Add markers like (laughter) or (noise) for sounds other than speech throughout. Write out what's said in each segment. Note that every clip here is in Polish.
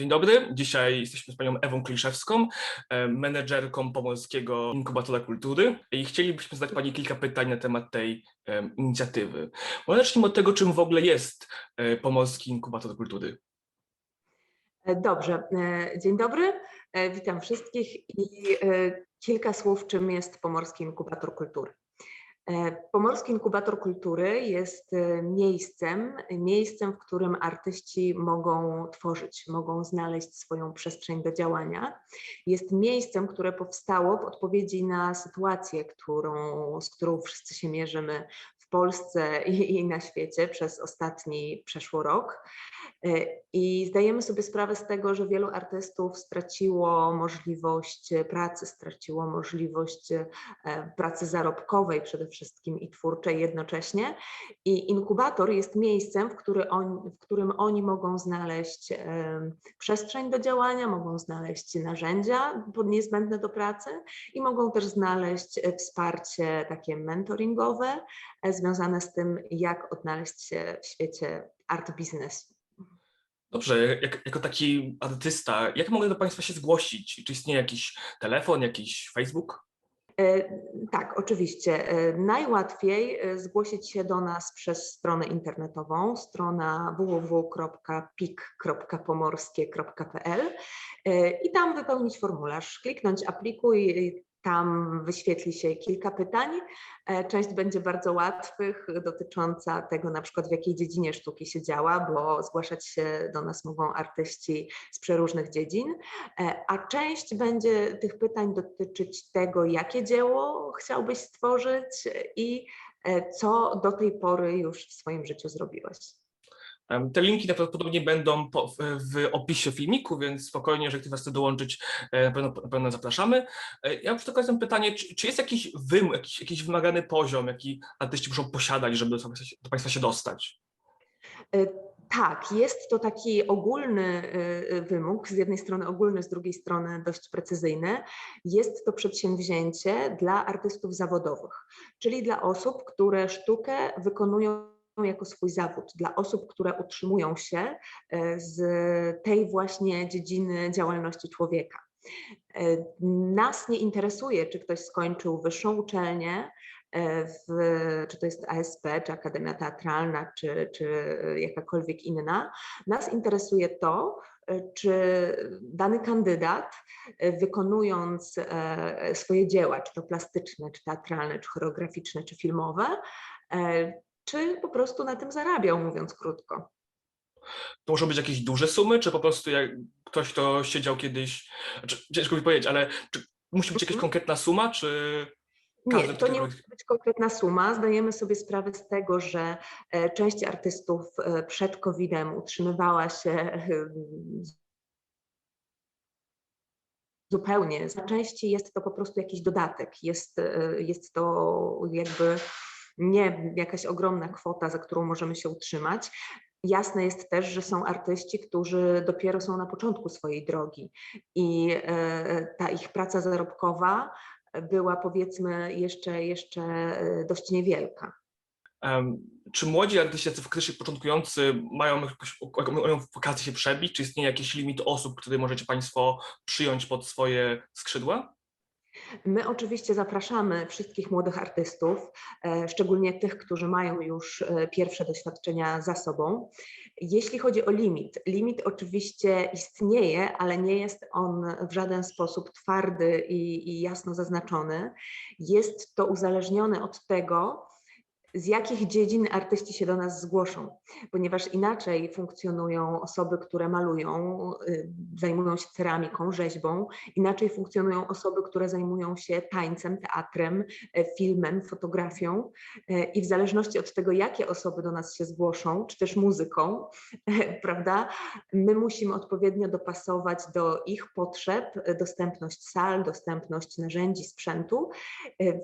Dzień dobry. Dzisiaj jesteśmy z panią Ewą Kliszewską, e, menedżerką Pomorskiego Inkubatora Kultury i chcielibyśmy zadać pani kilka pytań na temat tej em, inicjatywy. Może zacznijmy od tego, czym w ogóle jest e, Pomorski Inkubator Kultury. E, Dobrze, e, dzień dobry, e, witam wszystkich i e, kilka słów, czym jest Pomorski Inkubator Kultury. E, Pomorski Inkubator Kultury jest e, miejscem, miejscem, w którym artyści mogą tworzyć, mogą znaleźć swoją przestrzeń do działania. Jest miejscem, które powstało w odpowiedzi na sytuację, którą, z którą wszyscy się mierzymy Polsce i, na świecie przez ostatni przeszły rok. E, I zdajemy sobie sprawę z tego, że wielu artystów straciło możliwość e, pracy, straciło możliwość e, pracy zarobkowej przede wszystkim i twórczej jednocześnie. I inkubator jest miejscem, w, który on, w którym oni mogą znaleźć em, przestrzeń do działania, mogą znaleźć narzędzia niezbędne do pracy i mogą też znaleźć e, wsparcie takie mentoringowe e, związane z tym, jak odnaleźć się w świecie art biznesu. Dobrze, jak, jako taki artysta, jak mogę do państwa się zgłosić? Czy istnieje jakiś telefon, jakiś Facebook? E, Tak, oczywiście. E, Najłatwiej e, zgłosić się do nas przez stronę internetową, strona www.pik.pomorskie.pl i tam wypełnić formularz, kliknąć aplikuj, tam wyświetli się kilka pytań. E, Część będzie bardzo łatwych, dotycząca tego na przykład w jakiej dziedzinie sztuki się działa, bo zgłaszać się do nas mogą artyści z przeróżnych dziedzin. E, A część będzie tych pytań dotyczyć tego, jakie dzieło chciałbyś stworzyć i e, co do tej pory już w swoim życiu zrobiłeś. Te linki najprawdopodobniej będą po, w, opisie filmiku, więc spokojnie, jeżeli ktoś was chce dołączyć, e, na pewno, na pewno zapraszamy. E, Ja przy okazji pytanie, czy, czy jest jakiś, wym, jakiś, jakiś wymagany poziom, jaki artyści muszą posiadać, żeby do, państwa się- do państwa się dostać? E, Tak, jest to taki ogólny wymóg, z jednej strony ogólny, z drugiej strony dość precyzyjny. Jest to przedsięwzięcie dla artystów zawodowych, czyli dla osób, które sztukę wykonują jako swój zawód, dla osób, które utrzymują się e, z tej właśnie dziedziny działalności człowieka. E, Nas nie interesuje, czy ktoś skończył wyższą uczelnię, e, w, czy to jest ASP, czy Akademia Teatralna, czy, czy jakakolwiek inna. Nas interesuje to, czy dany kandydat, wykonując swoje dzieła, czy to plastyczne, czy teatralne, czy choreograficzne, czy filmowe, czy po prostu na tym zarabiał, mówiąc krótko. To muszą być jakieś duże sumy, czy po prostu jak ktoś, kto siedział kiedyś, znaczy, ciężko mi powiedzieć, ale czy musi być jakaś Mhm. konkretna suma, czy Nie, to nie musi być konkretna suma. Zdajemy sobie sprawę z tego, że e, część artystów e, przed COVID-em utrzymywała się e, zupełnie. Za części jest to po prostu jakiś dodatek. Jest, jest to jakby nie jakaś ogromna kwota, za którą możemy się utrzymać. Jasne jest też, że są artyści, którzy dopiero są na początku swojej drogi i e, ta ich praca zarobkowa była powiedzmy jeszcze, jeszcze e, dość niewielka. Czy młodzi artyści, tacy faktycznie początkujący, mają jakąś wakacje się przebić? Czy istnieje jakiś limit osób, który możecie Państwo przyjąć pod swoje skrzydła? My oczywiście zapraszamy wszystkich młodych artystów, e, szczególnie tych, którzy mają już e, pierwsze doświadczenia za sobą. Jeśli chodzi o limit, limit oczywiście istnieje, ale nie jest on w żaden sposób twardy i, i jasno zaznaczony. Jest to uzależnione od tego, z jakich dziedzin artyści się do nas zgłoszą, ponieważ inaczej funkcjonują osoby, które malują, y, zajmują się ceramiką, rzeźbą, inaczej funkcjonują osoby, które zajmują się tańcem, teatrem, e, filmem, fotografią e, i w zależności od tego, jakie osoby do nas się zgłoszą, czy też muzyką, (laughs) prawda, my musimy odpowiednio dopasować do ich potrzeb dostępność sal, dostępność narzędzi, sprzętu,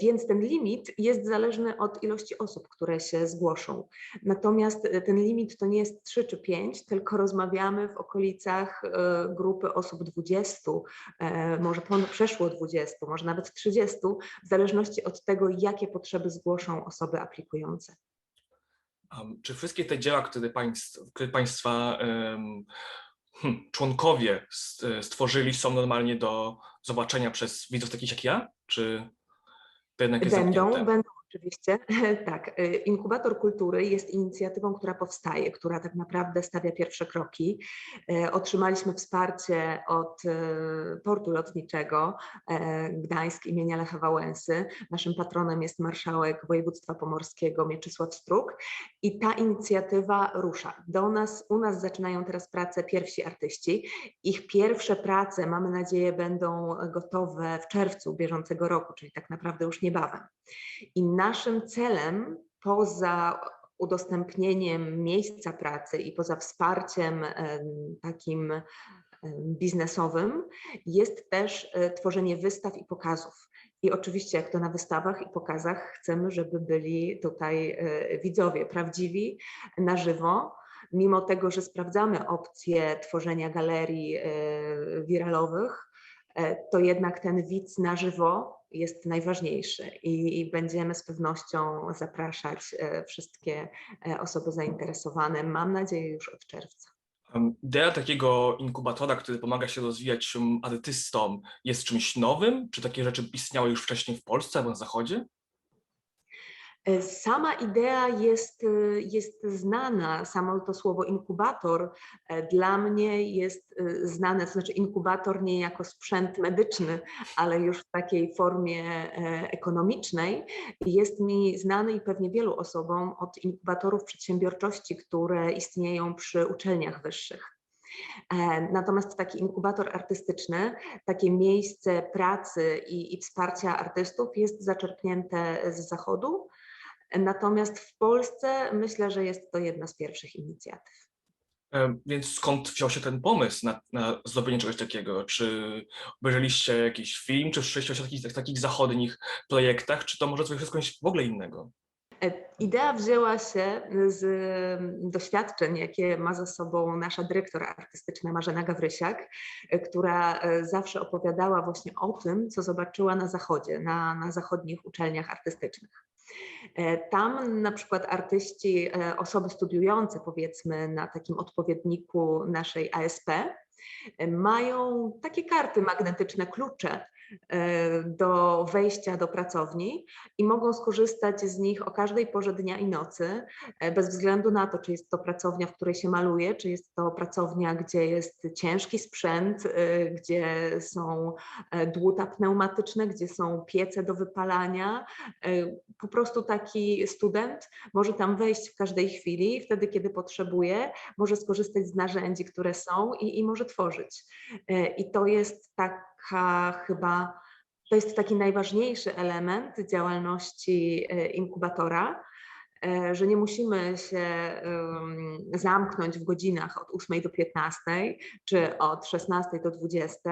Więc ten limit jest zależny od ilości osób, które się zgłoszą. Natomiast e, ten limit to nie jest 3 czy 5, tylko rozmawiamy w okolicach e, grupy osób 20, e, może ponad, przeszło 20, może nawet 30, w zależności od tego, jakie potrzeby zgłoszą osoby aplikujące. Um, czy wszystkie te dzieła, które, państw, które Państwa um, członkowie stworzyli, są normalnie do zobaczenia przez widzów takich jak ja? Czy to jednak jest Będą, zamknięte? będą oczywiście. (laughs) Tak, y, Inkubator Kultury jest inicjatywą, która powstaje, która tak naprawdę stawia pierwsze kroki. E, Otrzymaliśmy wsparcie od e, portu lotniczego e, Gdańsk imienia Lecha Wałęsy. Naszym patronem jest marszałek województwa pomorskiego Mieczysław Struk i ta inicjatywa rusza. Do nas, u nas zaczynają teraz pracę pierwsi artyści. Ich pierwsze prace, mamy nadzieję, będą gotowe w czerwcu bieżącego roku, czyli tak naprawdę już niebawem. I naszym celem, poza udostępnieniem miejsca pracy i poza wsparciem em, takim biznesowym, jest też e, tworzenie wystaw i pokazów. I oczywiście, jak to na wystawach i pokazach, chcemy, żeby byli tutaj e, widzowie prawdziwi, na żywo. Mimo tego, że sprawdzamy opcje tworzenia galerii e, wiralowych, to jednak ten widz na żywo jest najważniejszy i, i będziemy z pewnością zapraszać e, wszystkie e, osoby zainteresowane, mam nadzieję już od czerwca. Idea takiego inkubatora, który pomaga się rozwijać artystom, jest czymś nowym? Czy takie rzeczy istniały już wcześniej w Polsce albo na Zachodzie? E, Sama idea jest, e, jest znana, samo to słowo inkubator e, dla mnie jest znane, to znaczy inkubator nie jako sprzęt medyczny, ale już w takiej formie ekonomicznej jest mi znany i pewnie wielu osobom od inkubatorów przedsiębiorczości, które istnieją przy uczelniach wyższych. Natomiast taki inkubator artystyczny, takie miejsce pracy i, i wsparcia artystów jest zaczerpnięte z zachodu. Natomiast w Polsce myślę, że jest to jedna z pierwszych inicjatyw. Em, Więc skąd wziął się ten pomysł na, na czegoś takiego? Czy obejrzeliście jakiś film, czy słyszeliście o takich, takich zachodnich projektach, czy to może coś w ogóle innego? E, Idea wzięła się z mm, doświadczeń, jakie ma za sobą nasza dyrektor artystyczna Marzena Gawrysiak, e, która e, zawsze opowiadała właśnie o tym, co zobaczyła na zachodzie, na, na zachodnich uczelniach artystycznych. Tam na przykład artyści, osoby studiujące powiedzmy na takim odpowiedniku naszej ASP, mają takie karty magnetyczne, klucze do wejścia do pracowni i mogą skorzystać z nich o każdej porze dnia i nocy, e, bez względu na to, czy jest to pracownia, w której się maluje, czy jest to pracownia, gdzie jest ciężki sprzęt, e, gdzie są e, dłuta pneumatyczne, gdzie są piece do wypalania. E, Po prostu taki student może tam wejść w każdej chwili, wtedy kiedy potrzebuje, może skorzystać z narzędzi, które są i, i może tworzyć. E, I to jest taka chyba, to jest taki najważniejszy element działalności e, inkubatora, e, że nie musimy się zamknąć w godzinach od 8 do 15 czy od 16 do 20.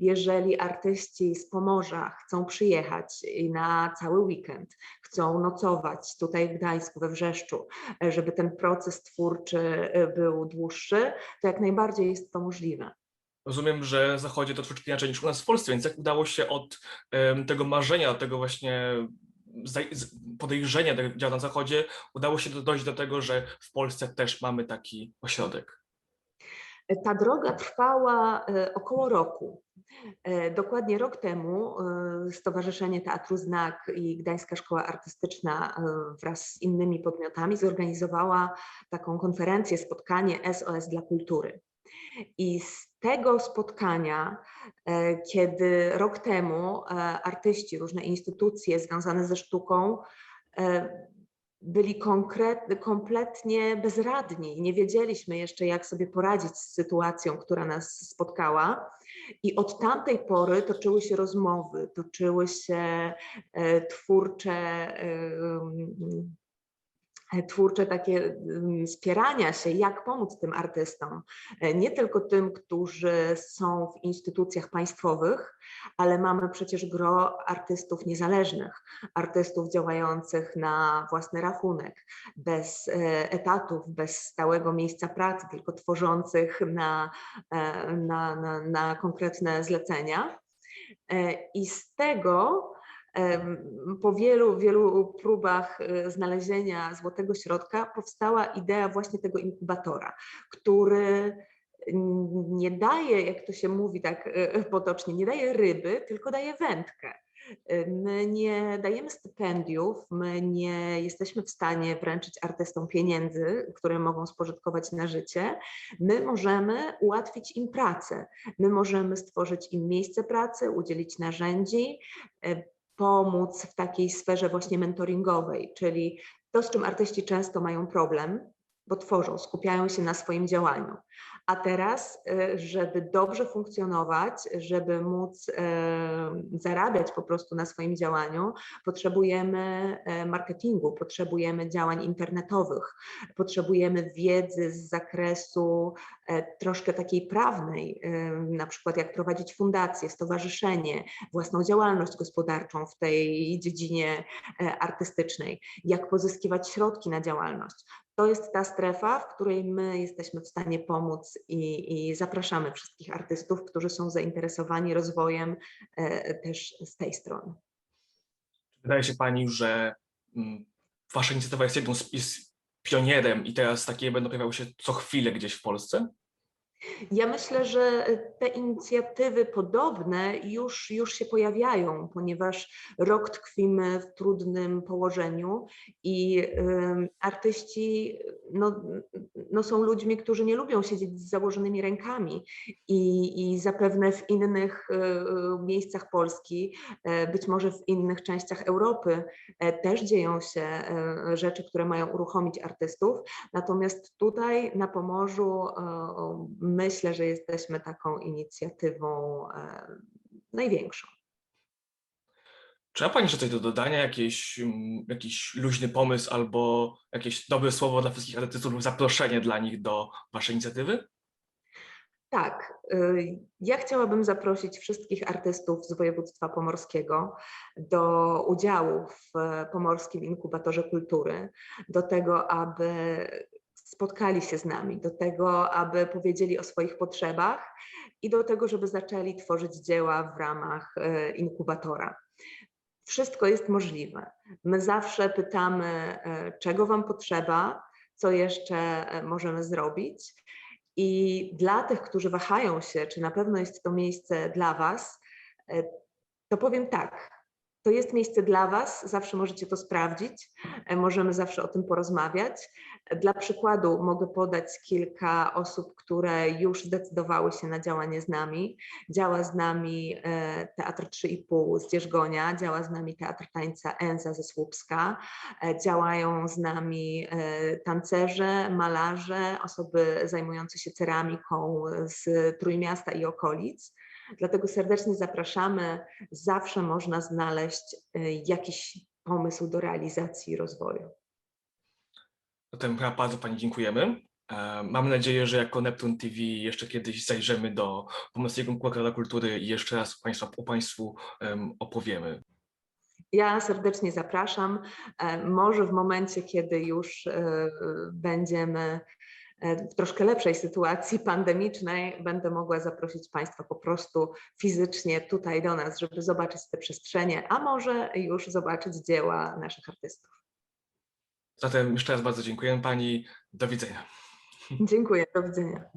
Jeżeli artyści z Pomorza chcą przyjechać na cały weekend, chcą nocować tutaj w Gdańsku, we Wrzeszczu, e, żeby ten proces twórczy był dłuższy, to jak najbardziej jest to możliwe. Rozumiem, że w Zachodzie to troszeczkę inaczej niż u nas w Polsce, więc jak udało się od tego marzenia, tego właśnie podejrzenia tego działa na Zachodzie, udało się do- dojść do tego, że w Polsce też mamy taki ośrodek. Ta droga trwała e, około roku. E, Dokładnie rok temu e, Stowarzyszenie Teatru Znak i Gdańska Szkoła Artystyczna wraz z innymi podmiotami zorganizowała taką konferencję, spotkanie SOS dla kultury. I z tego spotkania, e, kiedy rok temu e, artyści, różne instytucje związane ze sztuką e, byli konkret, kompletnie bezradni. Nie wiedzieliśmy jeszcze, jak sobie poradzić z sytuacją, która nas spotkała. I od tamtej pory toczyły się rozmowy, toczyły się twórcze, twórcze takie em, spierania się, jak pomóc tym artystom. E, Nie tylko tym, którzy są w instytucjach państwowych, ale mamy przecież gro artystów niezależnych, artystów działających na własny rachunek, bez e, etatów, bez stałego miejsca pracy, tylko tworzących na, e, na, na, na konkretne zlecenia. I z tego po wielu, wielu próbach e, znalezienia złotego środka powstała idea właśnie tego inkubatora, który nie daje, jak to się mówi tak e, potocznie, nie daje ryby, tylko daje wędkę. My nie dajemy stypendiów, my nie jesteśmy w stanie wręczyć artystom pieniędzy, które mogą spożytkować na życie. My możemy ułatwić im pracę, my możemy stworzyć im miejsce pracy, udzielić narzędzi, pomóc w takiej sferze właśnie mentoringowej, czyli to, z czym artyści często mają problem, bo tworzą, skupiają się na swoim działaniu. A teraz, e, żeby dobrze funkcjonować, żeby móc e, zarabiać po prostu na swoim działaniu, potrzebujemy e, marketingu, potrzebujemy działań internetowych, potrzebujemy wiedzy z zakresu troszkę takiej prawnej, na przykład jak prowadzić fundację, stowarzyszenie, własną działalność gospodarczą w tej dziedzinie artystycznej, jak pozyskiwać środki na działalność. To jest ta strefa, w której my jesteśmy w stanie pomóc i, i zapraszamy wszystkich artystów, którzy są zainteresowani rozwojem e, też z tej strony. Wydaje się pani, że mm, wasza inicjatywa jest jedną z pionierem i teraz takie będą pojawiały się co chwilę gdzieś w Polsce? Ja myślę, że te inicjatywy podobne już, już się pojawiają, ponieważ rok tkwimy w trudnym położeniu i ym, artyści no, no są ludźmi, którzy nie lubią siedzieć z założonymi rękami i, i zapewne w innych y, y, miejscach Polski, e, być może w innych częściach Europy e, też dzieją się e, rzeczy, które mają uruchomić artystów. Natomiast tutaj na Pomorzu myślę, że jesteśmy taką inicjatywą największą. Czy ma pani jeszcze coś do dodania, jakiś, mm, jakiś luźny pomysł albo jakieś dobre słowo dla wszystkich artystów lub zaproszenie dla nich do waszej inicjatywy? Tak, y, ja chciałabym zaprosić wszystkich artystów z województwa pomorskiego do udziału w e, Pomorskim Inkubatorze Kultury, do tego, aby spotkali się z nami, do tego, aby powiedzieli o swoich potrzebach i do tego, żeby zaczęli tworzyć dzieła w ramach e, inkubatora. Wszystko jest możliwe. My zawsze pytamy, e, czego Wam potrzeba, co jeszcze e, możemy zrobić. I dla tych, którzy wahają się, czy na pewno jest to miejsce dla Was, to powiem tak. To jest miejsce dla Was, zawsze możecie to sprawdzić, e, możemy zawsze o tym porozmawiać. Dla przykładu mogę podać kilka osób, które już zdecydowały się na działanie z nami. Działa z nami e, Teatr 3,5 z Dzierżgonia, działa z nami Teatr Tańca Enza ze Słupska, e, działają z nami tancerze, malarze, osoby zajmujące się ceramiką z Trójmiasta i okolic. Dlatego serdecznie zapraszamy. Zawsze można znaleźć e, jakiś pomysł do realizacji i rozwoju. Zatem bardzo pani dziękujemy. E, Mam nadzieję, że jako Neptun TV jeszcze kiedyś zajrzymy do Pomorskiego Inkubatora Kultury i jeszcze raz państwa, o Państwu em, opowiemy. Ja serdecznie zapraszam. E, Może w momencie, kiedy już e, będziemy w troszkę lepszej sytuacji pandemicznej, będę mogła zaprosić Państwa po prostu fizycznie tutaj do nas, żeby zobaczyć te przestrzenie, a może już zobaczyć dzieła naszych artystów. Zatem jeszcze raz bardzo dziękuję pani. Do widzenia. Dziękuję, do widzenia.